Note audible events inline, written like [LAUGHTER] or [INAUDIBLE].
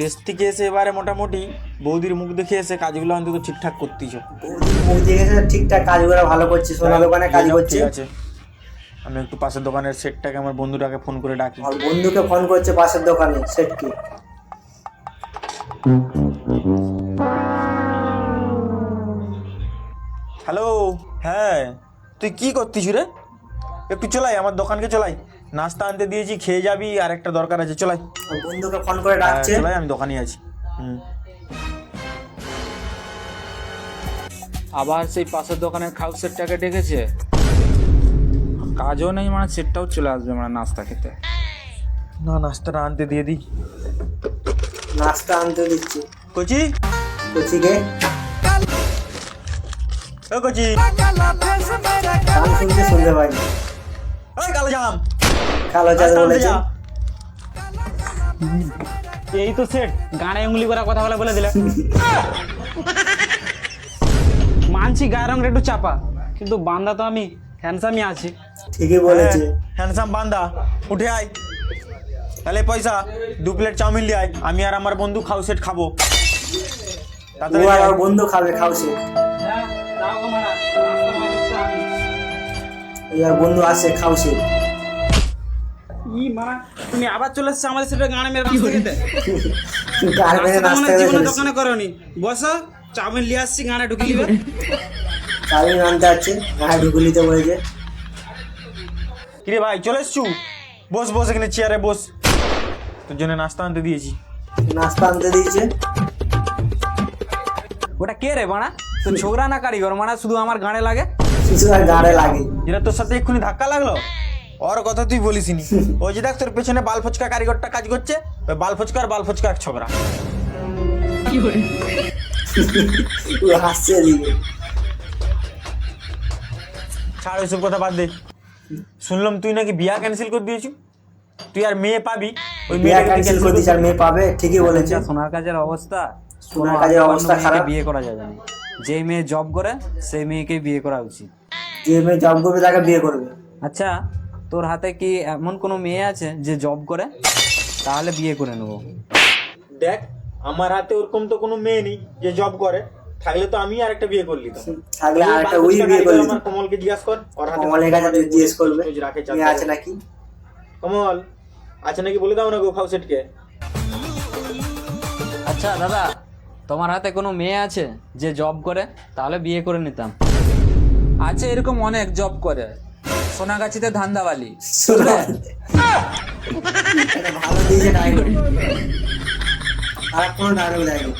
দেশ থেকে এসে এবারে মোটামুটি। বৌদির মুখ দেখে এসে কাজগুলো অন্তত ঠিকঠাক করতেছ। বৌদির মুখ ঠিকঠাক কাজগুলো ভালো করছে সোনা দোকানে কাজ করছে আছে। আমি একটু পাশের দোকানের সেটটাকে আমার বন্ধুটাকে ফোন করে ডাকি। আর বন্ধুকে ফোন করছে পাশের দোকানে সেটকে হ্যালো হ্যাঁ তুই কি করতিস রে? একটু চলাই আমার দোকানকে চলাই। নাস্তা আনতে দিয়েছি খেয়ে যাবি আর একটা দরকার আছে চলাই বন্ধুকে ফোন করে ডাকছে। চলাই আমি দোকানে আছি। হুম। আবার সেই পাশের দোকানের খাউ সেটটাকে ডেকেছে। কাজও নেই মানে সেটটাও চলে আসবে মানে নাস্তা খেতে। না নাস্তাটা আনতে দিয়ে দিই। নাস্তা আনতে দিচ্ছে। কচি? কচিকে ও কচি। শুনতে শুনতে পাইনি। ওই কালো জাম। কালো আনতে বলেছে। এই তো সেট গানে উঙ্গলি করা কথা বলে বলে দিলে। [LAUGHS] মানছি গায়ের রঙটা একটু চাপা কিন্তু বান্দা তো আমি হ্যান্ডসামই আছি। ঠিকই বলেছে। হ্যান্ডসাম বান্দা উঠে আয়। তাহলে পয়সা দু প্লেট চাউমিন লিয়ে আয়। আমি আর আমার বন্ধু খাও সেট খাব। তাড়াতাড়ি আর বন্ধু খাবে খাওছে ওই আর বন্ধু আসে খাওছে ই মারা তুমি আবার চলে এসছো আমাদের সেটা গানে মেরে রাস্তা খেতে গান মেরে নাস্তা তো নাস্তা করে জীবনে দোকানে করনি। বসো চাউমিন নিয়ে আসছি গানে ঢুকে দিবে। চাউমিন আনতে যাচ্ছে গায়ে ঢুকে নিতে বলেছে। কিরে ভাই চলে এসছু? বস বস এখানে চেয়ারে বস। তোর জন্য নাস্তা আনতে দিয়েছি। নাস্তা আনতে দিয়েছে। ওটা কে রে বাড়া তো ছোকরা না কারিগর? মানে শুধু আমার গানে লাগে? আর গাড়ে লাগে। যেটা তোর সাথে এক্ষুনি ধাক্কা লাগল? ওর কথা তুই বলিসনি। ওই যে দেখ তোর পেছনে বাল ফচকা কারিগরটা কাজ করছে ওই বাল ফচকা আর বাল ফচকা এক ছকরা ও হাসছে ছাড় ওইসব কথা বাদ দে। শুনলাম তুই নাকি বিয়া ক্যান্সেল করে দিয়েছু। তুই আর মেয়ে পাবি। ওই বিয়া ক্যান্সেল করে দিয়েছে আর মেয়ে পাবে ঠিকই বলেছে সোনার কাজের অবস্থা। সোনার কাজের অবস্থা খারাপ। বিয়ে করা যাবে না। যে মেয়ে জব করে সেই মেয়েকে বিয়ে করা উচিত। যে মেয়ে জব করবে তাকে বিয়ে করবে। আচ্ছা তোর হাতে কি এমন কোনো মেয়ে আছে যে জব করে? তাহলে বিয়ে করে নেব। দেখ আমার হাতে ওরকম তো কোনো মেয়ে নেই যে জব করে। থাকলে তো আমি আর একটা বিয়ে করলি থাকলে এই আর একটা ওই বিয়ে করলি আমার কমলকে জিজ্ঞাসা কর ওর হাতে কমলের কাছে তুই জিজ্ঞেস করবে। রাখে মেয়ে আছে নাকি? কমল আছে নাকি বলে দাও না গো ফাউসেটকে আচ্ছা দাদা তোমার হাতে কোনো মেয়ে আছে যে জব করে? তাহলে বিয়ে করে নিতাম। আছে এরকম অনেক জব করে। সোনাগাছিতে ধান্দাবালি। শোনো ভালো দিয়েছে ডায়লগ আর কোনো ডায়লগ দেয়নি